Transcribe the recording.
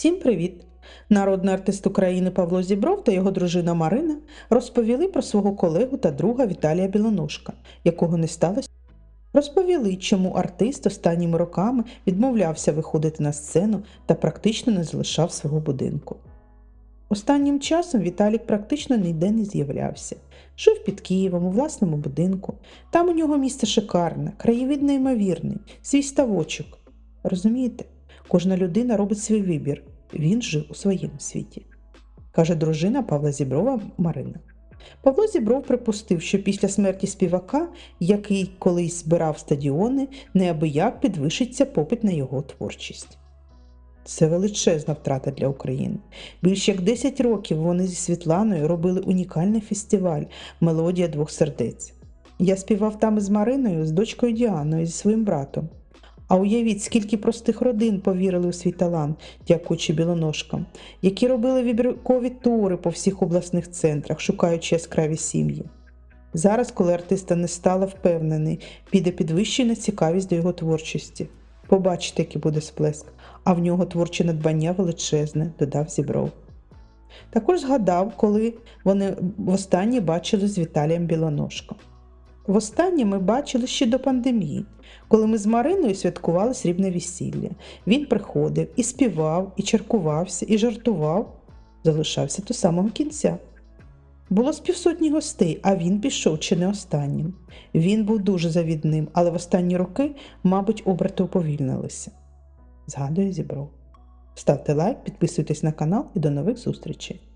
Всім привіт! Народний артист України Павло Зібров та його дружина Марина розповіли про свого колегу та друга Віталія Білоножка, якого не сталося. Розповіли, чому артист останніми роками відмовлявся виходити на сцену та практично не залишав свого будинку. Останнім часом Віталік практично ніде не з'являвся. Жив під Києвом у власному будинку. Там у нього місце шикарне, краєвид неймовірний, свій ставочок. Розумієте, кожна людина робить свій вибір. Він жив у своєму світі, каже дружина Павла Зіброва Марина. Павло Зібров припустив, що після смерті співака, який колись збирав стадіони, неабияк підвищиться попит на його творчість. Це величезна втрата для України. Більш як 10 років вони зі Світланою робили унікальний фестиваль Мелодія двох сердець. Я співав там із Мариною, з дочкою Діаною, зі своїм братом. А уявіть, скільки простих родин повірили у свій талант, дякуючи білоножкам, які робили вибіркові тури по всіх обласних центрах, шукаючи яскраві сім'ї. Зараз, коли артиста не стала впевнений, піде підвищена цікавість до його творчості. Побачите, який буде сплеск, а в нього творче надбання величезне, додав Зібров. Також згадав, коли вони востаннє бачили з Віталієм Білоножком. Востаннє ми бачили ще до пандемії, коли ми з Мариною святкували срібне весілля. Він приходив і співав, і чаркувався, і жартував, залишався до самого кінця. Було з півсотні гостей, а він пішов чи не останнім. Він був дуже завідним, але в останні роки, мабуть, оберти уповільнилися. Згадує Зібров. Ставте лайк, підписуйтесь на канал і до нових зустрічей!